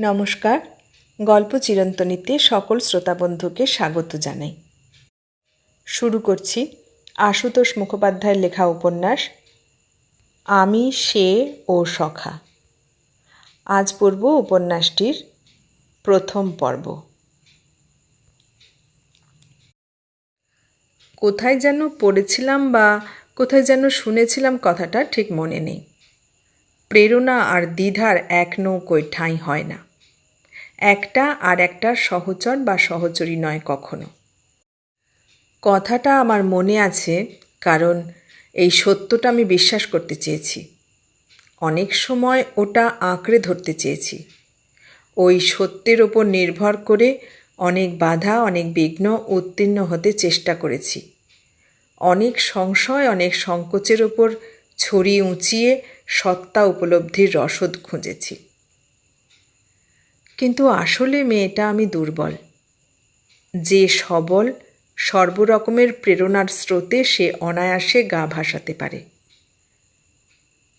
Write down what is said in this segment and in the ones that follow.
নমস্কার। গল্প চিরন্তনীতে সকল শ্রোতা বন্ধুকে স্বাগত জানাই। শুরু করছি আশুতোষ মুখোপাধ্যায়ের লেখা উপন্যাস, আমি, সে ও সখা। আজ পড়ব উপন্যাসটির প্রথম পর্ব। কোথায় যেন পড়েছিলাম বা কোথায় যেন শুনেছিলাম কথাটা ঠিক মনে নেই। প্রেরণা আর দ্বিধার এক নৌকোয় ঠাঁই হয় না। একটা আর একটা সহচর বা সহচরী নয় কখনো। কথাটা আমার মনে আছে, কারণ এই সত্যটা আমি বিশ্বাস করতে চেয়েছি। অনেক সময় ওটা আঁকড়ে ধরতে চেয়েছি। ওই সত্যের ওপর নির্ভর করে অনেক বাধা, অনেক বিঘ্ন উত্তীর্ণ হতে চেষ্টা করেছি। অনেক সংশয়, অনেক সংকোচের ওপর ছড়ি উঁচিয়ে সত্তা উপলব্ধির রসদ খুঁজেছি। কিন্তু আসলে মেয়েটা আমি দুর্বল। যে সবল, সর্বরকমের প্রেরণার স্রোতে সে অনায়াসে গা ভাসাতে পারে।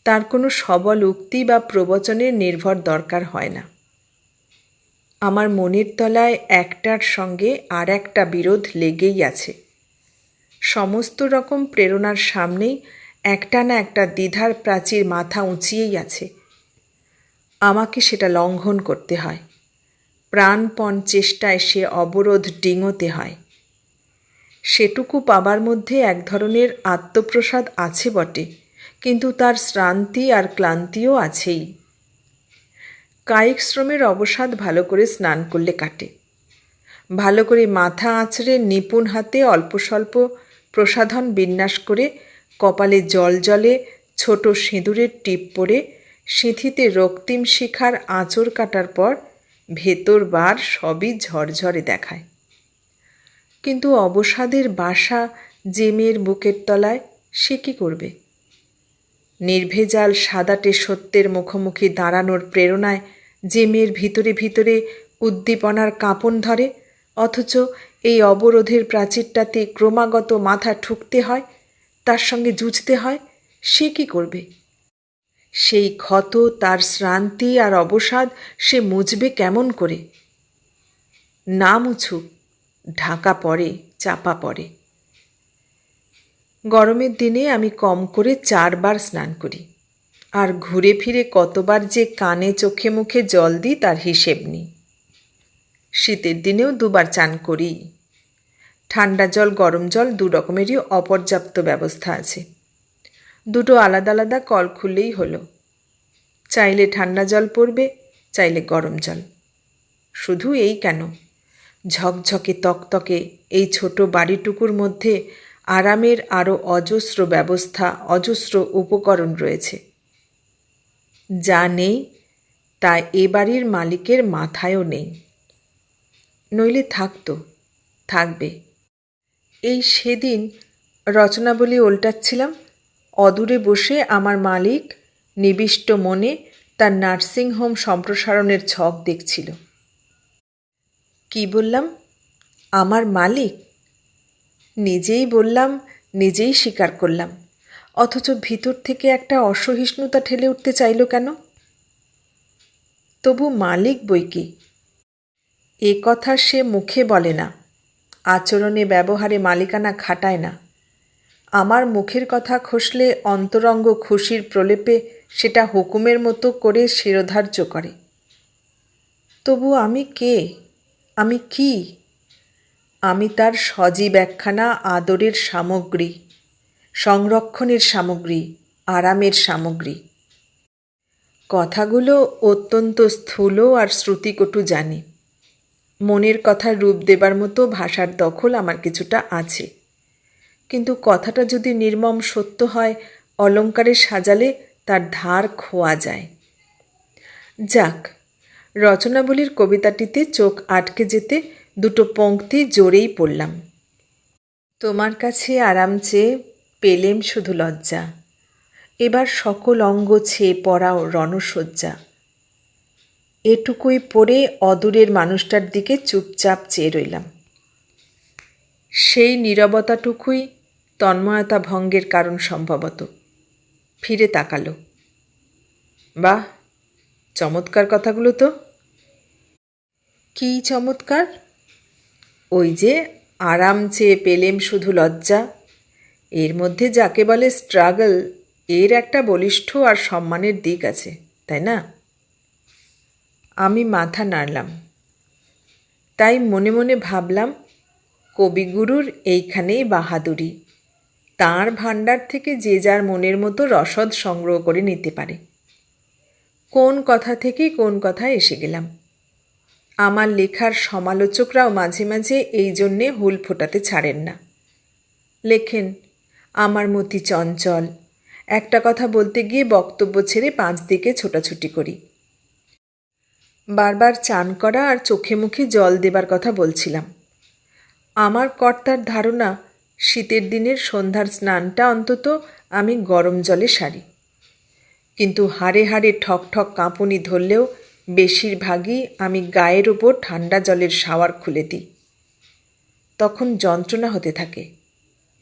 তার কোনো সবল উক্তি বা প্রবচনের নির্ভর দরকার হয় না। আমার মনের তলায় একটার সঙ্গে আর একটা বিরোধ লেগেই আছে। সমস্ত রকম প্রেরণার সামনেই একটা না একটা দ্বিধার প্রাচীর মাথা উঁচিয়েই আছে। আমাকে সেটা লঙ্ঘন করতে হয়। প্রাণপণ চেষ্টায় সে অবরোধ ডিঙোতে হয়। সেটুকু পাবার মধ্যে এক ধরনের আত্মপ্রসাদ আছে বটে, কিন্তু তার শ্রান্তি আর ক্লান্তিও আছেই। কায়িক শ্রমের অবসাদ ভালো করে স্নান করলে কাটে। ভালো করে মাথা আঁচড়ে নিপুণ হাতে অল্প স্বল্প প্রসাধন বিন্যাস করে কপালে জল জলে ছোট সিঁদুরের টিপ পরে সিঁথিতে রক্তিম শিখার আঁচড় কাটার পর ভেতর বার সবই ঝরঝরে দেখায়। কিন্তু অবসাদের বাসা জেমের বুকের তলায় সে কি করবে? নির্ভেজাল সাদাটে সত্যের মুখোমুখি দাঁড়ানোর প্রেরণায় জেমের ভিতরে ভিতরে উদ্দীপনার কাঁপন ধরে, অথচ এই অবরোধের প্রাচীরটাতে ক্রমাগত মাথা ঠুকতে হয়, তার সঙ্গে জুঝতে হয়, সে কি করবে? সেই ক্ষত, তার শ্রান্তি আর অবসাদ সে মুছবে কেমন করে? না মুছুক, ঢাকা পড়ে, চাপা পড়ে। গরমের দিনে আমি কম করে চারবার স্নান করি। আর ঘুরে ফিরে কতবার যে কানে চোখে মুখে জল দিই, তার হিসেব নেই। শীতের দিনেও দুবার চান করি। ঠান্ডা জল, গরম জল, দু রকমেরই অপর্যাপ্ত ব্যবস্থা আছে। দুটো আলাদা আলাদা কল খুললেই হলো। চাইলে ঠান্ডা জল পড়বে, চাইলে গরম জল। শুধু এই কেন? ঝকঝকে তকতকে এই ছোট বাড়িটুকুর মধ্যে আরামের আরও অজস্র ব্যবস্থা, অজস্র উপকরণ রয়েছে। যা নেই, তা এ বাড়ির মালিকের মাথায়ও নেই। নইলে থাকতো, থাকবে। এই সেদিন রচনাবলী ওল্টাচ্ছিলাম অদূরে বসে আমার মালিক নিবিষ্ট মনে তার নার্সিংহোম সম্প্রসারণের ছক দেখছিল। কি বললাম? আমার মালিক? নিজেই বললাম, নিজেই স্বীকার করলাম। অথচ ভিতর থেকে একটা অসহিষ্ণুতা ঠেলে উঠতে চাইল কেন? তবু মালিক বই কি? এ কথা সে মুখে বলে না। আচরণে, ব্যবহারে মালিকানা খাটায় না। আমার মুখের কথা খসলে অন্তরঙ্গ খুশির প্রলেপে সেটা হুকুমের মতো করে শিরোধার্য করে। তবু আমি কে? আমি কি? আমি তার সজীব একখানা আদরের সামগ্রী, সংরক্ষণের সামগ্রী, আরামের সামগ্রী। কথাগুলো অত্যন্ত স্থূল আর শ্রুতিকটু জানি। মনের কথা রূপ দেবার মতো ভাষার দখল আমার কিছুটা আছে। কিন্তু কথাটা যদি নির্মম সত্য হয়, অলঙ্কারে সাজালে তার ধার খোয়া যায়। যাক, রচনাবলীর কবিতাটিতে চোখ আটকে যেতে দুটো পঙ্ক্তি জোরেই পড়লাম। তোমার কাছে আরাম চেয়ে পেলেম শুধু লজ্জা। এবার সকল অঙ্গ ছেয়ে পড়াও রণসজ্জা। এটুকুই পড়ে অদূরের মানুষটার দিকে চুপচাপ চেয়ে রইলাম। সেই নীরবতাটুকুই তন্ময়তা ভঙ্গের কারণ সম্ভবত। ফিরে তাকালো। বাহ, চমৎকার কথাগুলো তো। কী চমৎকার? ওই যে আরাম চেয়ে পেলেম শুধু লজ্জা। এর মধ্যে যাকে বলে স্ট্রাগল, এর একটা বলিষ্ঠ আর সম্মানের দিক আছে, তাই না? আমি মাথা নাড়লাম। তাই মনে মনে ভাবলাম, কবিগুরুর এইখানেই বাহাদুরি। তার ভাণ্ডার থেকে যে যার মনের মতো রসদ সংগ্রহ করে নিতে পারে। কোন কথা থেকে কোন কথা এসে গেলাম। আমার লেখার সমালোচকরাও মাঝে মাঝে এই জন্যে হুল ফোটাতে ছাড়েন না। লেখেন, আমার মতি চঞ্চল। একটা কথা বলতে গিয়ে বক্তব্য ছেড়ে পাঁচ দিকে ছোটাছুটি করি। বারবার চান করা আর চোখে মুখে জল দেবার কথা বলছিলাম। আমার কর্তার ধারণা শীতের দিনের সন্ধ্যার স্নানটা অন্তত আমি গরম জলে সারি। কিন্তু হাড়ে হাড়ে ঠক ঠক কাঁপুনি ধরলেও বেশিরভাগই আমি গায়ের ওপর ঠান্ডা জলের শাওয়ার খুলে দিই। তখন যন্ত্রণা হতে থাকে,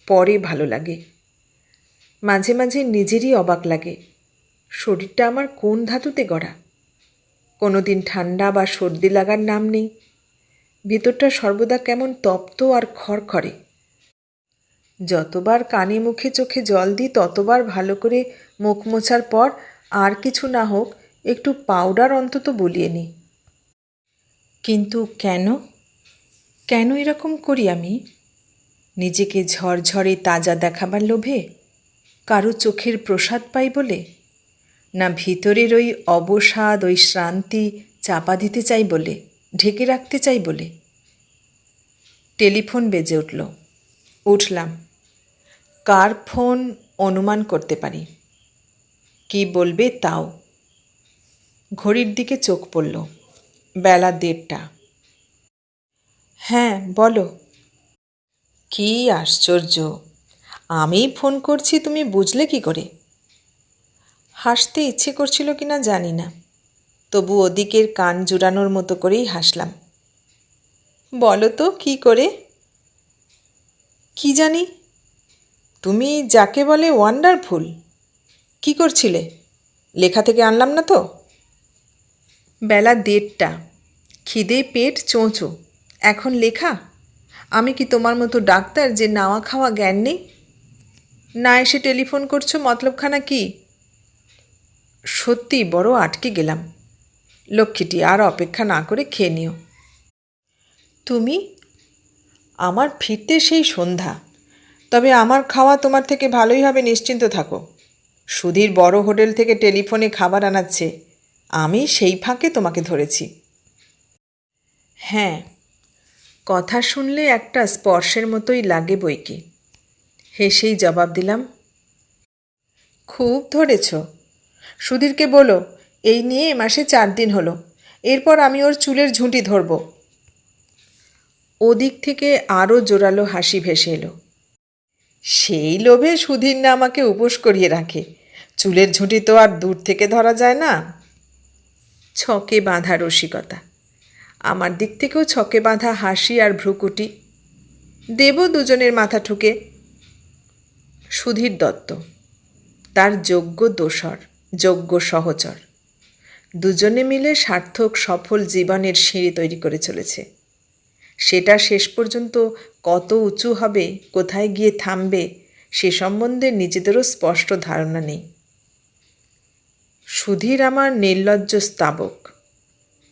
পরে ভালো লাগে। মাঝে মাঝে নিজেরই অবাক লাগে, শরীরটা আমার কোন ধাতুতে গড়া? কোনো দিন ঠান্ডা বা সর্দি লাগার নাম নেই। ভেতরটা সর্বদা কেমন তপ্ত আর খড়খড়ে। যতবার কানে মুখে চোখে জল দিই, ততবার ভালো করে মুখ মোছার পর আর কিছু না হোক, একটু পাউডার অন্তত বলিয়ে নিই। কিন্তু কেন? কেন এরকম করি আমি? নিজেকে ঝরঝরে তাজা দেখাবার লোভে? কারও চোখের প্রসাদ পাই বলে? না ভিতরের ওই অবসাদ, ওই শ্রান্তি চাপা দিতে চাই বলে? ঢেকে রাখতে চাই বলে? টেলিফোন বেজে উঠল। উঠলাম। কার ফোন অনুমান করতে পারি? কি বলবে তাও? ঘড়ির দিকে চোখ পড়ল। বেলা দেড়টা। হ্যাঁ বলো। কি আশ্চর্য! আমি ফোন করছি, তুমি বুঝলে কি করে? হাসতে ইচ্ছে করছিল কি না জানি না। তবু ওদিকের কান জুড়ানোর মতো করেই হাসলাম। বলো তো, কী করে? কি জানি? তুমি যাকে বলে ওয়ান্ডারফুল কি করছিলে? লেখা থেকে আনলাম না তো? বেলা দেড়টা। খিদে পেট চোঁচো। এখন লেখা? আমি কি তোমার মতো ডাক্তার যে নাওয়া খাওয়া জ্ঞান নেই? না এসে টেলিফোন করছ মতলবখানা কি? সত্যি বড় আটকে গেলাম। লক্ষ্মীটি আর অপেক্ষা না করে খেয়ে নিও। তুমি? আমার ফিরতে সেই সন্ধ্যা। তবে আমার খাওয়া তোমার থেকে ভালোই হবে, নিশ্চিন্ত থাকো। সুধীর বড় হোটেল থেকে টেলিফোনে খাবার আনাচ্ছে। আমি সেই ফাঁকে তোমাকে ধরেছি। হ্যাঁ কথা শুনলে একটা স্পর্শের মতোই লাগে বইকি। হেসেই জবাব দিলাম, খুব ধরেছ। সুধীরকে বলো, এই নিয়ে মাসে চার দিন হলো। এরপর আমি ওর চুলের ঝুঁটি ধরব। ওদিক থেকে আরও জোরালো হাসি ভেসে এলো। সেই লোভে সুধীর না আমাকে উপোস করিয়ে রাখে। চুলের ঝুঁটি তো আর দূর থেকে ধরা যায় না। ছকে বাঁধা রসিকতা। আমার দিক থেকেও ছকে বাঁধা হাসি আর ভ্রুকুটি। দেব দুজনের মাথা ঠুকে। সুধীর দত্ত। তার যোগ্য দোসর, যোগ্য সহচর। দুজনে মিলে সার্থক, সফল জীবনের সিঁড়ি তৈরি করে চলেছে। সেটা শেষ পর্যন্ত কত উঁচু হবে, কোথায় গিয়ে থামবে, সে সম্বন্ধে নিজেদেরও স্পষ্ট ধারণা নেই। সুধীর আমার নির্লজ্জ স্তাবক।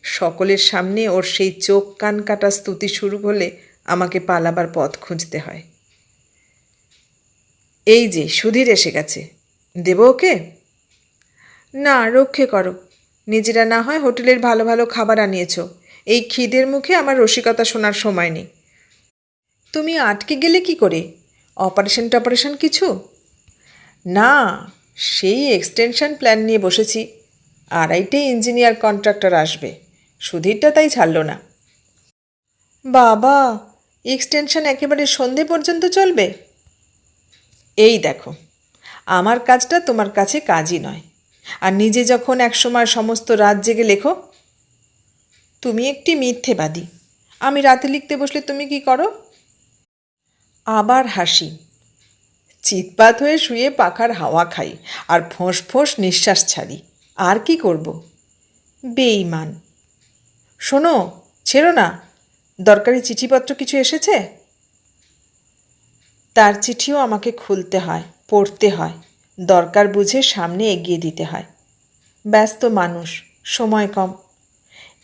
সকলের সামনে ওর সেই চোখ কান কাটা স্তুতি শুরু হলে আমাকে পালাবার পথ খুঁজতে হয়। এই যে, সুধীর এসে গেছে। দেব ওকে? না, রক্ষে করো। নিজেরা না হয় হোটেলের ভালো ভালো খাবার আনিয়েছ। এই খিদের মুখে আমার রসিকতা শোনার সময় নেই। তুমি আটকে গেলে কি করে? অপারেশন টপারেশন কিছু? না, সেই এক্সটেনশন প্ল্যান নিয়ে বসেছি। আড়াইটে ইঞ্জিনিয়ার কন্ট্রাক্টর আসবে। সুধীরটা তাই ছাড়ল না। বাবা, এক্সটেনশন একেবারে সন্ধে পর্যন্ত চলবে? এই দেখো, আমার কাজটা তোমার কাছে কাজই নয়। আর নিজে যখন একসময় সমস্ত রাত জেগে লেখো তুমি একটি মিথ্যেবাদী। আমি রাতে লিখতে বসলে তুমি কি করো? আবার হাসি। চিৎপাত হয়ে শুয়ে পাখার হাওয়া খাই আর ফোঁস ফোঁস নিঃশ্বাস ছাড়ি। আর কি করব? বেইমান শোনো, ছেড়ো না। দরকারি চিঠিপত্র কিছু এসেছে? তার চিঠিও আমাকে খুলতে হয়, পড়তে হয়। দরকার বুঝে সামনে এগিয়ে দিতে হয়। ব্যস্ত মানুষ, সময় কম।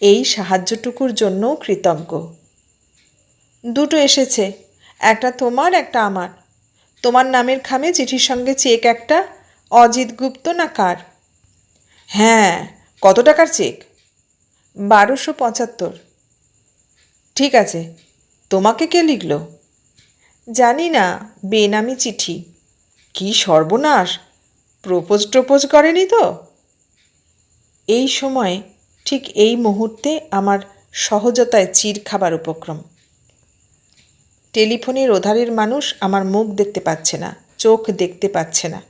এই সাহায্যটুকুর জন্যও কৃতজ্ঞ। দুটো এসেছে, একটা তোমার, একটা আমার। তোমার নামের খামে চিঠির সঙ্গে চেক একটা, অজিত গুপ্ত না কার? হ্যাঁ কত টাকার চেক? বারোশো পঁচাত্তর। ঠিক আছে, তোমাকে কে লিখল? জানি না, বেনামি চিঠি। কি সর্বনাশ প্রপোজ টোপোজ করেনি তো? এই সময়ে ঠিক এই মুহূর্তে আমার সহজতায় চির খাবার উপক্রম। টেলিফোনের ওধারের মানুষ আমার মুখ দেখতে পাচ্ছে না, চোখ দেখতে পাচ্ছে না।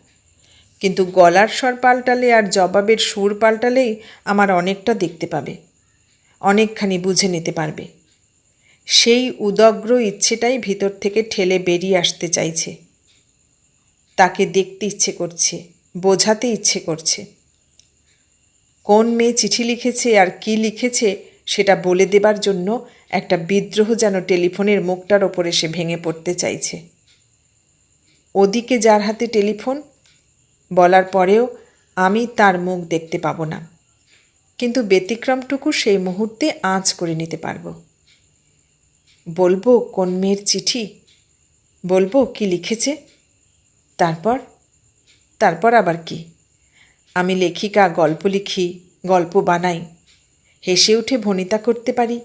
কিন্তু গলার স্বর পাল্টালে আর জবাবের সুর পাল্টালেই আমার অনেকটা দেখতে পাবে, অনেকখানি বুঝে নিতে পারবে। সেই উদগ্র ইচ্ছেটাই ভিতর থেকে ঠেলে বেরিয়ে আসতে চাইছে। তাকে দেখতে ইচ্ছে করছে, বোঝাতে ইচ্ছে করছে। কোন মেয়ে চিঠি লিখেছে আর কি লিখেছে সেটা বলে দেবার জন্য একটা বিদ্রোহ যেন টেলিফোনের মুখটার ওপর এসে ভেঙে পড়তে চাইছে। ওদিকে যার হাতে টেলিফোন, বলার পরেও আমি তার মুখ দেখতে পাবো না। কিন্তু ব্যতিক্রমটুকু সেই মুহূর্তে আঁচ করে নিতে পারব। বলব, কোন মেয়ের চিঠি? বলব, কি লিখেছে? তারপর? তারপর আবার কি? আমি লেখিকা, গল্প লিখি, গল্প বানাই। হেসে উঠে ভনিতা করতে পারি।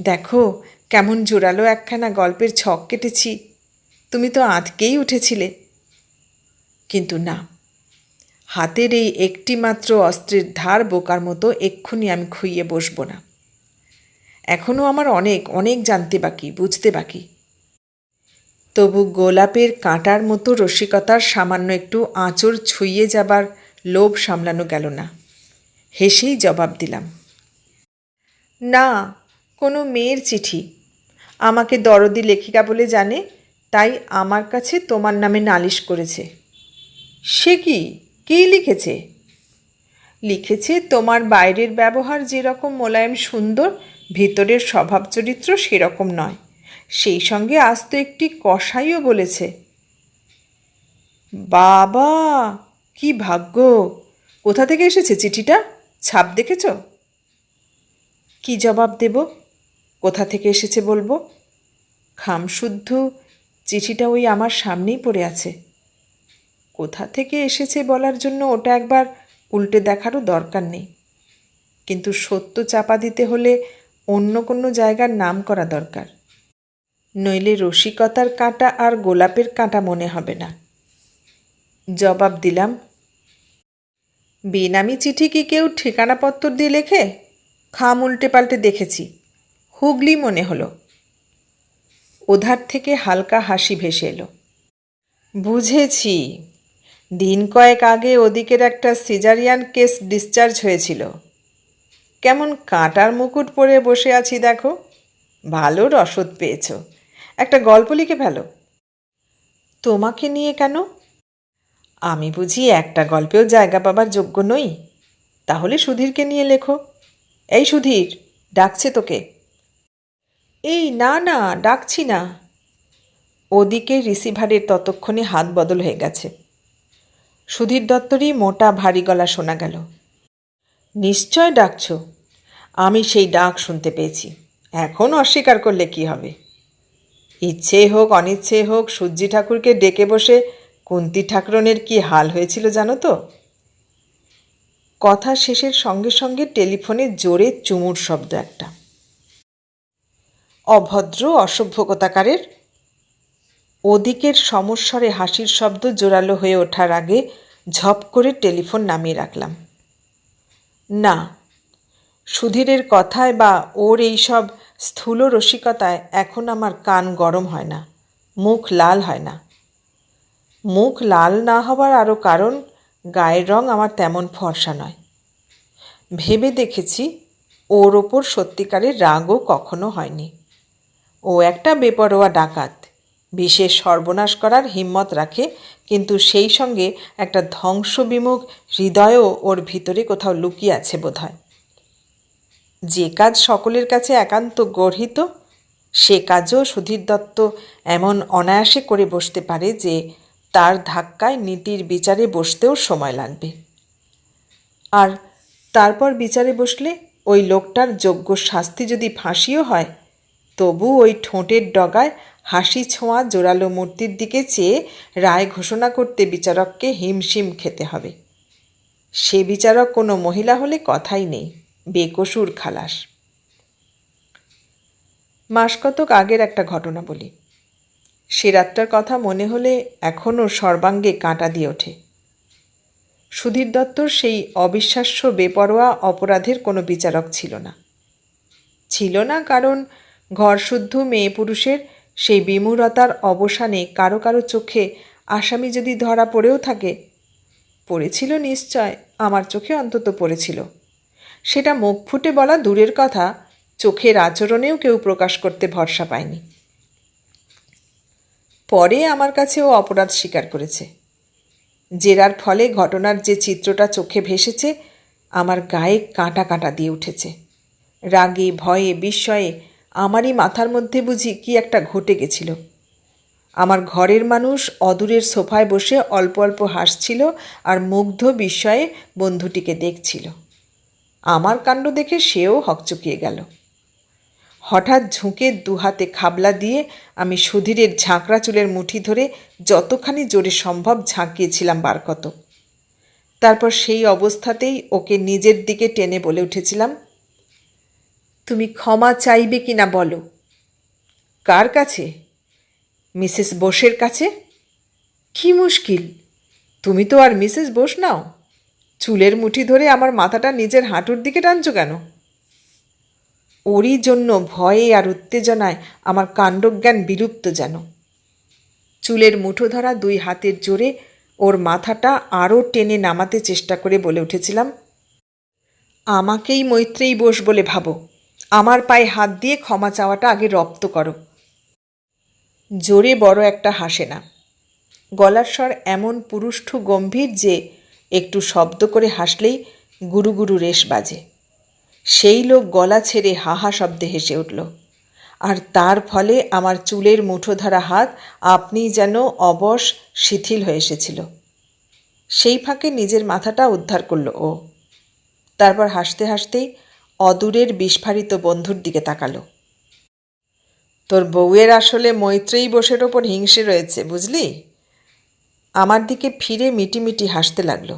দেখো, কেমন জোরালো একখানা গল্পের ছক কেটেছি। তুমি তো আঁতকেই উঠেছিলে। কিন্তু না, হাতের এই একটি মাত্র অস্ত্রের ধার বোকার মতো এক্ষুনি আমি খুইয়ে বসবো না। এখনও আমার অনেক অনেক জানতে বাকি, বুঝতে বাকি। তবু গোলাপের কাঁটার মতো রসিকতার সামান্য একটু আঁচড় ছুঁয়ে যাবার লোভ সামলানো গেল না। হেসেই জবাব দিলাম, না, কোনো মেয়ের চিঠি। আমাকে দরদি লেখিকা বলে জানে, তাই আমার কাছে তোমার নামে নালিশ করেছে। সে কি? কী লিখেছে? লিখেছে তোমার বাইরের ব্যবহার যেরকম মোলায়েম সুন্দর, ভিতরের স্বভাব চরিত্র সেরকম নয়। সেই সঙ্গে আজ তো একটি কষাইও বলেছে। বাবা! কি ভাগ্য? কোথা থেকে এসেছে চিঠিটা? ছাপ দেখেছ? কি জবাব দেব? কোথা থেকে এসেছে বলব? খামশুদ্ধ চিঠিটা ওই আমার সামনেই পড়ে আছে। কোথা থেকে এসেছে বলার জন্য ওটা একবার উল্টে দেখারও দরকার নেই। কিন্তু সত্য চাপা দিতে হলে অন্য কোনো জায়গার নাম করা দরকার। নইলে রসিকতার কাঁটা আর গোলাপের কাঁটা মনে হবে না। জবাব দিলাম, বেনামি চিঠি কি কেউ ঠিকানাপত্র দিয়ে লেখে? খাম উল্টে পাল্টে দেখেছি। হুগলি মনে হলো। ওধার থেকে হালকা হাসি ভেসে এলো। বুঝেছি। দিন কয়েক আগে ওদিকের একটা সিজারিয়ান কেস ডিসচার্জ হয়েছিল। কেমন কাঁটার মুকুট পরে বসে আছি দেখো। ভালো রসদ পেয়েছ। একটা গল্প লিখে ফেলো। তোমাকে নিয়ে কেন আমি বুঝি একটা গল্পেও জায়গা পাবার যোগ্য নই। তাহলে সুধীরকে নিয়ে লেখো। এই সুধীর, ডাকছে তোকে। এই না না, ডাকছি না। ওদিকে রিসিভারের ততক্ষণে হাত বদল হয়ে গেছে। সুধীর দত্তরই মোটা, ভারী গলা শোনা গেল। নিশ্চয় ডাকছ। আমি সেই ডাক শুনতে পেয়েছি। এখন অস্বীকার করলে কি হবে? ইচ্ছে হোক, অনিচ্ছে হোক, সূর্যি ঠাকুরকে ডেকে বসে কুন্তি ঠাকুরনের কি হাল হয়েছিল জানো তো? কথা শেষের সঙ্গে সঙ্গে টেলিফোনে জোরে চুমুর শব্দ একটা। অভদ্র অসভ্যকতাকারের ওদিকের সমস্বরে হাসির শব্দ জোরালো হয়ে ওঠার আগে ঝপ করে টেলিফোন নামিয়ে রাখলাম। না, সুধীরের কথায় বা ওর এই সব স্থূল রসিকতায় এখন আমার কান গরম হয় না, মুখ লাল হয় না। মুখ লাল না হবার আরও কারণ, গায়ের রং আমার তেমন ফর্সা নয়। ভেবে দেখেছি, ওর ওপর সত্যিকারের রাগও কখনো হয়নি। ও একটা বেপরোয়া ডাকাত, বিশেষ সর্বনাশ করার হিম্মত রাখে, কিন্তু সেই সঙ্গে একটা ধ্বংসবিমুখ হৃদয়ও ওর ভিতরে কোথাও লুকিয়ে আছে বোধহয়। যে কাজ সকলের কাছে একান্ত গর্হিত, সে কাজও সুধীর দত্ত এমন অনায়াসে করে বসতে পারে যে তার ধাক্কায় নীতির বিচারে বসতেও সময় লাগবে। আর তারপর বিচারে বসলে ওই লোকটার যোগ্য শাস্তি যদি ফাঁসিও হয়, তবু ওই ঠোঁটের ডগায় হাসি ছোঁয়া জোরালো মূর্তির দিকে চেয়ে রায় ঘোষণা করতে বিচারককে হিমশিম খেতে হবে। সে বিচারক কোনো মহিলা হলে কথাই নেই, বেকসুর খালাস। মাস কতক আগের একটা ঘটনা বলি। সে রাতটার কথা মনে হলে এখনও সর্বাঙ্গে কাঁটা দিয়ে ওঠে। সুধীর দত্তর সেই অবিশ্বাস্য, বেপরোয়া অপরাধের কোনো বিচারক ছিল না। ছিল না কারণ ঘরশুদ্ধ মেয়ে পুরুষের সেই বিমূরতার অবসানে কারও কারও চোখে আসামি যদি ধরা পড়েও থাকে, পড়েছিল নিশ্চয়, আমার চোখে অন্তত পড়েছিল। সেটা মুখ ফুটে বলা দূরের কথা, চোখের আচরণেও কেউ প্রকাশ করতে ভরসা পায়নি। পরে আমার কাছে ও অপরাধ স্বীকার করেছে। জেরার ফলে ঘটনার যে চিত্রটা চোখে ভেসেছে, আমার গায়ে কাঁটা কাঁটা দিয়ে উঠেছে। রাগে, ভয়ে, বিস্ময়ে আমারই মাথার মধ্যে বুঝি কি একটা ঘটে গেছিল। আমার ঘরের মানুষ অদূরের সোফায় বসে অল্প অল্প হাসছিল আর মুগ্ধ বিস্ময়ে বন্ধুটিকে দেখছিল। আমার কাণ্ড দেখে সেও হকচকিয়ে গেল। হঠাৎ ঝুঁকে দুহাতে খাবলা দিয়ে আমি সুধীরের ঝাঁকড়া চুলের মুঠি ধরে যতখানি জোরে সম্ভব ঝাঁকিয়েছিলাম বার কত তারপর সেই অবস্থাতেই ওকে নিজের দিকে টেনে বলে উঠেছিলাম, তুমি ক্ষমা চাইবে কি না বলো? কার কাছে? মিসেস বোসের কাছে? কি মুশকিল, তুমি তো আর মিসেস বোস নাও। চুলের মুঠি ধরে আমার মাথাটা নিজের হাঁটুর দিকে টানছো কেন? ওরই জন্য ভয়ে আর উত্তেজনায় আমার কাণ্ডজ্ঞান বিলুপ্ত যেন। চুলের মুঠো ধরা দুই হাতের জোরে ওর মাথাটা আরও টেনে নামাতে চেষ্টা করে বলে উঠেছিলাম, আমাকেই মৈত্রেই বোস বলে ভাবো। আমার পায়ে হাত দিয়ে ক্ষমা চাওয়াটা আগে রপ্ত করো। জোরে বড় একটা হাসে না। গলার স্বর এমন পুরুষ্ঠু গম্ভীর যে একটু শব্দ করে হাসলেই গুরু গুরু রেশ বাজে। সেই লোক গলা ছেড়ে হাহা শব্দে হেসে উঠল, আর তার ফলে আমার চুলের মুঠো ধরা হাত আপনি যেন অবশ শিথিল হয়ে এসেছিল। সেই ফাঁকে নিজের মাথাটা উদ্ধার করল ও। তারপর হাসতে হাসতেই অদূরের বিস্ফারিত বন্ধুর দিকে তাকালো। তোর বউয়ের আসলে মৈত্রেয়ী বোসের ওপর হিংসে রয়েছে, বুঝলি? আমার দিকে ফিরে মিটিমিটি হাসতে লাগল।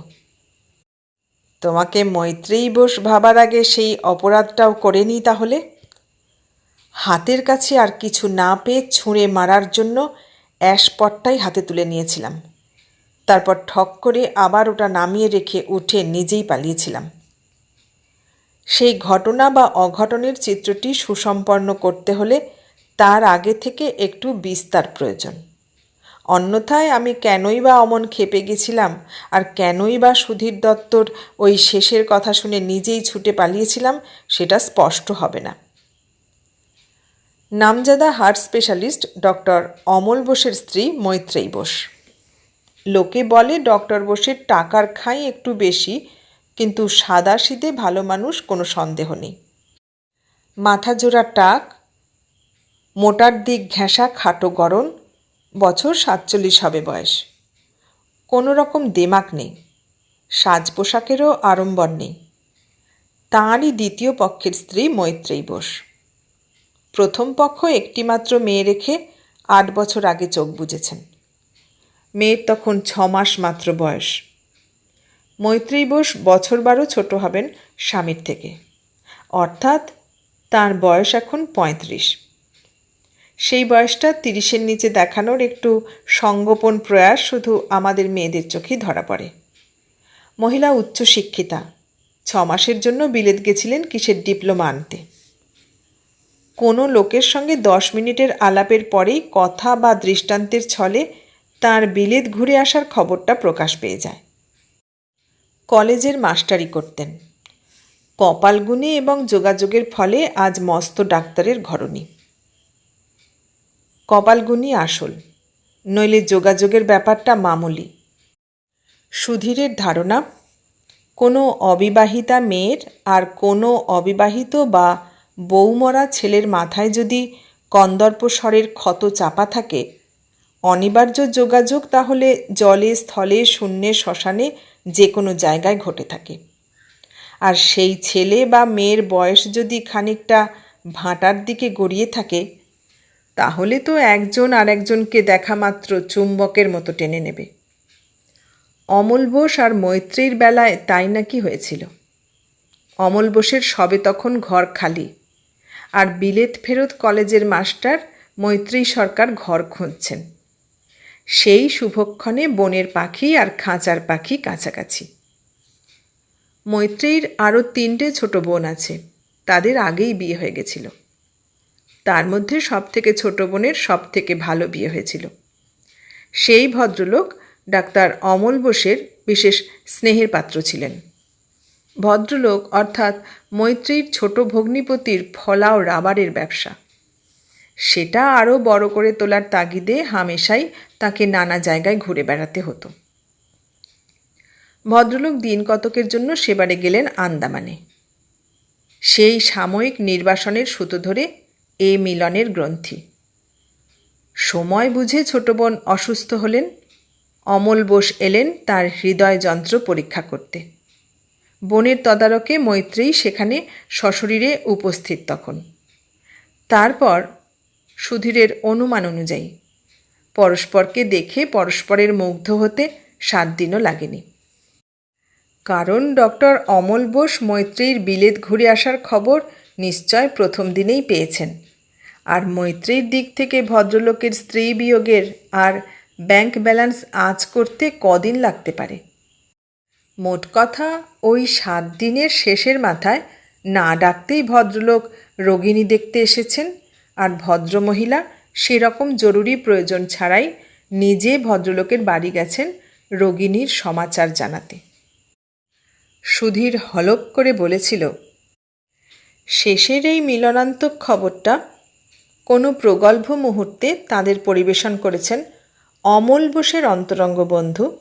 তোমাকে মৈত্রেয়ী বোস ভাবার আগে সেই অপরাধটাও করে নিই তাহলে? হাতের কাছে আর কিছু না পেয়ে ছুঁড়ে মারার জন্য অ্যাশপটটাই হাতে তুলে নিয়েছিলাম। তারপর ঠক করে আবার ওটা নামিয়ে রেখে উঠে নিজেই পালিয়েছিলাম। সেই ঘটনা বা অঘটনের চিত্রটি সুসম্পন্ন করতে হলে তার আগে থেকে একটু বিস্তার প্রয়োজন। অন্যথায় আমি কেনই বা অমন খেপে গেছিলাম? আর কেনই বা সুধীর দত্তর ওই শেষের কথা শুনে নিজেই ছুটে পালিয়েছিলাম, সেটা স্পষ্ট হবে না। নামজাদা হার্ট স্পেশালিস্ট ডক্টর অমল বোসের স্ত্রী মৈত্রেয়ী বোস। লোকে বলে ডক্টর বোসের টাকার খাই একটু বেশি, কিন্তু সাদা শীতে ভালো মানুষ কোনো সন্দেহ নেই। মাথা জোড়া টাক, মোটার দিক ঘেঁষা খাটো গরম বছর সাতচল্লিশ হবে বয়স। কোনো রকম দেমাক নেই। সাজ পোশাকেরও আড়ম্বর নেই। তাঁরই দ্বিতীয় পক্ষের স্ত্রী মৈত্রেয়ী বোস। প্রথম পক্ষ একটিমাত্র মেয়ে রেখে আট বছর আগে চোখ বুঝেছেন মেয়ের তখন ছ মাস মাত্র বয়স। মৈত্রেয়ী বোস বছর বারো ছোট হবেন স্বামীর থেকে। অর্থাৎ তার বয়স এখন পঁয়ত্রিশ। সেই বয়সটা তিরিশের নিচে দেখানোর একটু সঙ্গোপন প্রয়াস শুধু আমাদের মেয়েদের চোখেই ধরা পড়ে। মহিলা উচ্চশিক্ষিতা, ছ মাসের জন্য বিলেত গেছিলেন কিসের ডিপ্লোমা আনতে। কোনো লোকের সঙ্গে দশ মিনিটের আলাপের পরেই কথা বা দৃষ্টান্তের ছলে তার বিলেত ঘুরে আসার খবরটা প্রকাশ পেয়ে যায়। কলেজের মাস্টারি করতেন। কপালগুনে এবং যোগাযোগের ফলে আজ মস্ত ডাক্তারের ঘরণী। কপালগুনি আসল, নইলে যোগাযোগের ব্যাপারটা মামুলি। সুধীরের ধারণা, কোনো অবিবাহিতা মেয়ের আর কোনো অবিবাহিত বা বৌমরা ছেলের মাথায় যদি কন্দর্প স্বরের ক্ষত চাপা থাকে, অনিবার্য যোগাযোগ তাহলে জলে, স্থলে, শূন্যে, শ্মশানে যে কোনো জায়গায় ঘটে থাকে। আর সেই ছেলে বা মেয়ের বয়স যদি খানিকটা ভাঁটার দিকে গড়িয়ে থাকে তাহলে তো একজন আর একজনকে দেখা মাত্র চুম্বকের মতো টেনে নেবে। অমল বোস আর মৈত্রীর বেলায় তাই নাকি হয়েছিল। অমল বোসের সবে তখন ঘর খালি, আর বিলেত ফেরত কলেজের মাস্টার মৈত্রী সরকার ঘর খুঁজছেন। সেই শুভক্ষণে বনের পাখি আর খাঁচার পাখি কাছাকাছি। মৈত্রীর আরও তিনটে ছোট বোন আছে, তাদের আগেই বিয়ে হয়ে গেছিল। তার মধ্যে সব থেকে ছোট বোনের সব থেকে ভালো বিয়ে হয়েছিল। সেই ভদ্রলোক ডাক্তার অমল বোসের বিশেষ স্নেহের পাত্র ছিলেন। ভদ্রলোক অর্থাৎ মৈত্রীর ছোট ভগ্নিপতির ফলাও রাবারের ব্যবসা। সেটা আরও বড় করে তোলার তাগিদে হামেশাই তাকে নানা জায়গায় ঘুরে বেড়াতে হতো। ভদ্রলোক দিন কতকের জন্য সেবারে গেলেন আন্দামানে। সেই সাময়িক নির্বাসনের সুতো ধরে এ মিলনের গ্রন্থি। সময় বুঝে ছোট বোন অসুস্থ হলেন, অমল বোস এলেন তার হৃদয় যন্ত্র পরীক্ষা করতে। বোনের তদারকে মৈত্রেয়ী সেখানে সশরীরে উপস্থিত তখন। তারপর সুধীরের অনুমান অনুযায়ী, পরস্পরকে দেখে পরস্পরের মুগ্ধ হতে সাত দিনও লাগেনি। কারণ ডক্টর অমল বোস মৈত্রীর বিলেত ঘুরে আসার খবর নিশ্চয় প্রথম দিনেই পেয়েছেন। আর মৈত্রীর দিক থেকে ভদ্রলোকের স্ত্রী বিয়োগের আর ব্যাংক ব্যালেন্স আজ করতে কদিন লাগতে পারে? মোট কথা, ওই সাত দিনের শেষের মাথায় না ডাকতেই ভদ্রলোক রোগিণী দেখতে এসেছেন। আর ভদ্রমহিলা সেরকম জরুরি প্রয়োজন ছাড়াই নিজে ভদ্রলোকের বাড়ি গেছেন রোগিণীর সমাচার জানাতে। সুধীর হলক করে বলেছিল, শেষের এই মিলনান্তক খবরটা কোনো প্রগল্ভ মুহূর্তে তাদের পরিবেশন করেছেন অমল বোসের অন্তরঙ্গ বন্ধু,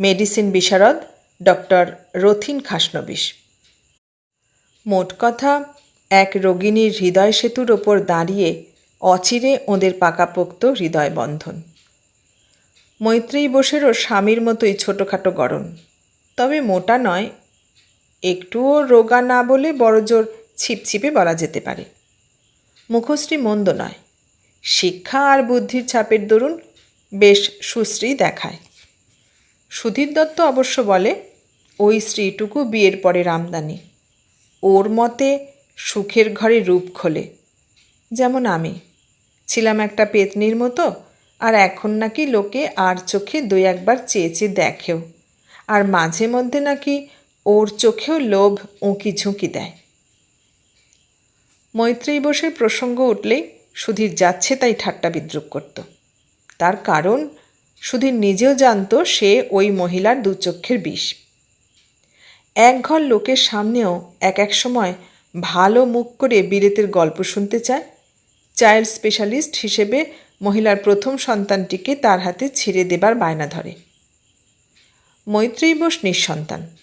মেডিসিন বিশারদ, ডক্টর রথিন খাসনবিশ। মোট কথা, এক রোগিণীর হৃদয় সেতুর ওপর দাঁড়িয়ে অচিরে ওদের পাকাপোক্ত হৃদয় বন্ধন। মৈত্রী বোসেরও স্বামীর মতোই ছোটোখাটো গড়ন। তবে মোটা নয়, একটুও রোগা না বলে বড়জোর ছিপছিপে বলা যেতে পারে। মুখশ্রী মন্দ নয়। শিক্ষা আর বুদ্ধির ছাপের দরুন বেশ সুশ্রী দেখায়। সুধীর দত্ত অবশ্য বলে, ওই স্ত্রীটুকু বিয়ের পরে রামদানি ওর মতে সুখের ঘরে রূপ খোলে। যেমন আমি। ছিলাম একটা পেতনির মতো, আর এখন নাকি লোকে আর চোখে দুই একবার চেয়ে চেয়ে দেখেও। আর মাঝে মধ্যে নাকি ওর চোখেও লোভ উঁকি ঝুঁকি দেয়। মৈত্রেয়ী বসে প্রসঙ্গ উঠলেই সুধীর যাচ্ছে তাই ঠাট্টা বিদ্রুপ করত। তার কারণ, সুধীর নিজেও জানত সে ওই মহিলার দুচক্ষের বিষ। এক ঘর লোকের সামনেও এক এক সময় ভালো মুখ করে বিলেতের গল্প শুনতে চায়। চাইল্ড স্পেশালিস্ট হিসেবে মহিলার প্রথম সন্তানটিকে তার হাতে ছিঁড়ে দেবার বায়না ধরে। মৈত্রী বোস নিঃসন্তান।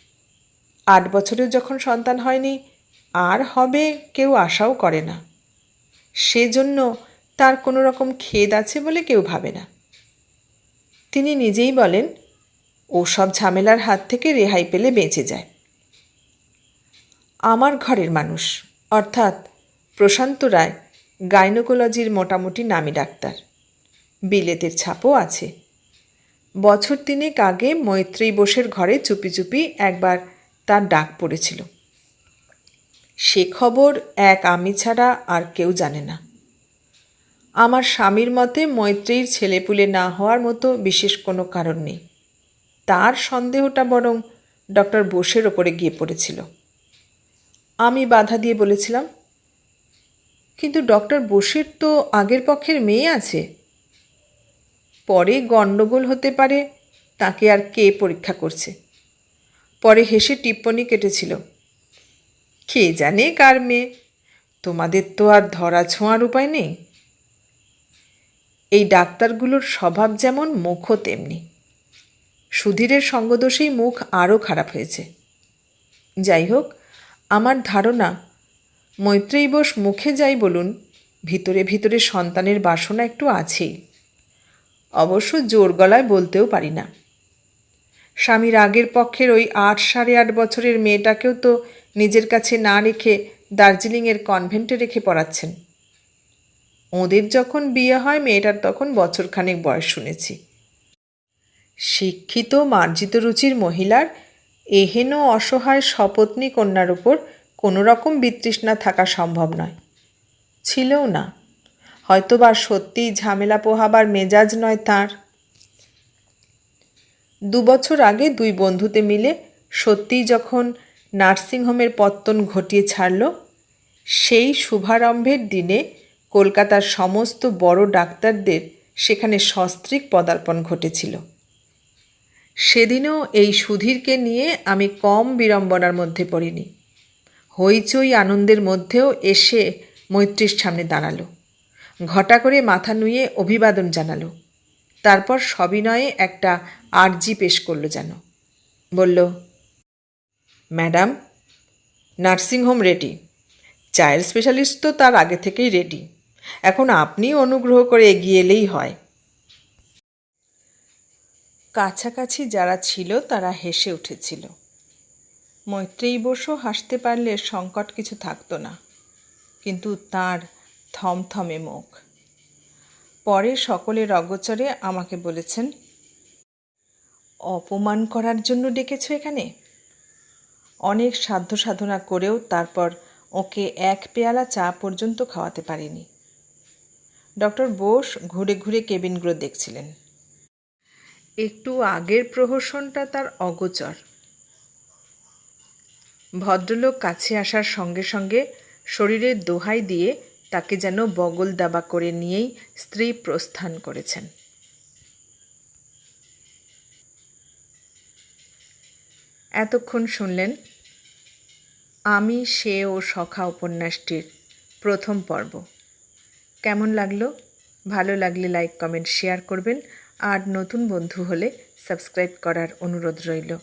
আট বছরেও যখন সন্তান হয়নি আর হবে কেউ আশাও করে না। সেজন্য তার কোনো রকম খেদ আছে বলে কেউ ভাবে না। তিনি নিজেই বলেন, ও সব ঝামেলার হাত থেকে রেহাই পেলে বেঁচে যায়। আমার ঘরের মানুষ, অর্থাৎ প্রশান্ত রায়, গাইনোকোলজির মোটামুটি নামি ডাক্তার। বিলেতের ছাপও আছে। বছর তিনেক আগে মৈত্রী বোসের ঘরে চুপি চুপি একবার তার ডাক পড়েছিল। সে খবর এক আমি ছাড়া আর কেউ জানে না। আমার স্বামীর মতে মৈত্রীর ছেলেপুলে না হওয়ার মতো বিশেষ কোনো কারণ নেই। তার সন্দেহটা বরং ডক্টর বোসের ওপরে গিয়ে পড়েছিল। আমি বাধা দিয়ে বলেছিলাম, কিন্তু ডক্টর বোসের তো আগের পক্ষের মেয়ে আছে। পরে গণ্ডগোল হতে পারে, তাকে আর কে পরীক্ষা করছে? পরে হেসে টিপ্পনি কেটেছিল কে জানে কার মেয়ে? তোমাদের তো আর ধরা ছোঁয়ার উপায় নেই। এই ডাক্তারগুলোর স্বভাব যেমন মুখও তেমনি। সুধীরের সঙ্গদোষেই মুখ আরও খারাপ হয়েছে। যাই হোক, আমার ধারণা, মৈত্রেয়ী বোস মুখে যাই বলুন, ভিতরে ভিতরে সন্তানের বাসনা একটু আছেই। অবশ্য জোর গলায় বলতেও পারি না। স্বামীর আগের পক্ষের ওই আট সাড়ে আট বছরের মেয়েটাকেও তো নিজের কাছে না রেখে দার্জিলিংয়ের কনভেন্টে রেখে পড়াচ্ছেন। ওদের যখন বিয়ে হয়, মেয়েটার তখন বছরখানেক বয়স শুনেছি। শিক্ষিত, মার্জিত রুচির মহিলার এহেন অসহায় সপত্নী কন্যার উপর কোনো রকম বিতৃষ্ণা থাকা সম্ভব নয়। ছিলও না। হয়তোবা সত্যিই ঝামেলা পোহাবার মেজাজ নয় তার। দু বছর আগে দুই বন্ধুতে মিলে সত্যিই যখন নার্সিংহোমের পত্তন ঘটিয়ে ছাড়ল। সেই শুভারম্ভের দিনে কলকাতার সমস্ত বড় ডাক্তারদের সেখানে সস্ত্রিক পদার্পণ ঘটেছিল। সেদিনও এই সুধীরকে নিয়ে আমি কম বিড়ম্বনার মধ্যে পড়িনি। হইচই আনন্দের মধ্যেও এসে মৈত্রীর সামনে দাঁড়াল। ঘটা করে মাথা নুয়ে অভিবাদন জানালো। তারপর সবিনয়ে একটা আর্জি পেশ করল যেন। বলল ম্যাডাম নার্সিংহোম রেডি। চায়ের স্পেশালিস্ট তো তার আগে থেকেই রেডি। এখন আপনি অনুগ্রহ করে এগিয়ে এলেই হয়। কাছাকাছি যারা ছিল তারা হেসে উঠেছিল। মৈত্রেয়ী বসও হাসতে পারলে সংকট কিছু থাকতো না, কিন্তু তার থমথমে মুখ। পরে সকলের অগোচরে আমাকে বলেছেন, অপমান করার জন্য ডেকেছ এখানে? অনেক সাধ্য সাধনা করেও তারপর ওকে এক পেয়ালা চা পর্যন্ত খাওয়াতে পারিনি। ডক্টর বোস ঘুরে ঘুরে কেবিনগুলো দেখছিলেন। একটু আগের প্রহসনটা তার অগোচর। ভদ্রলোক কাছে আসার সঙ্গে সঙ্গে শরীরের দোহাই দিয়ে তাকে যেন বগল দাবা করে নিয়েই স্ত্রী প্রস্থান করেছেন। এতক্ষণ শুনলেন আমি, সে ও সখা উপন্যাসটির প্রথম পর্ব। কেমন লাগল? ভালো লাগলে লাইক, কমেন্ট, শেয়ার করবেন। আর নতুন বন্ধু হলে সাবস্ক্রাইব করার অনুরোধ রইল।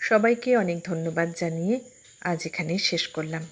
সবাইকে অনেক ধন্যবাদ জানিয়ে আজ এখানেই শেষ করলাম।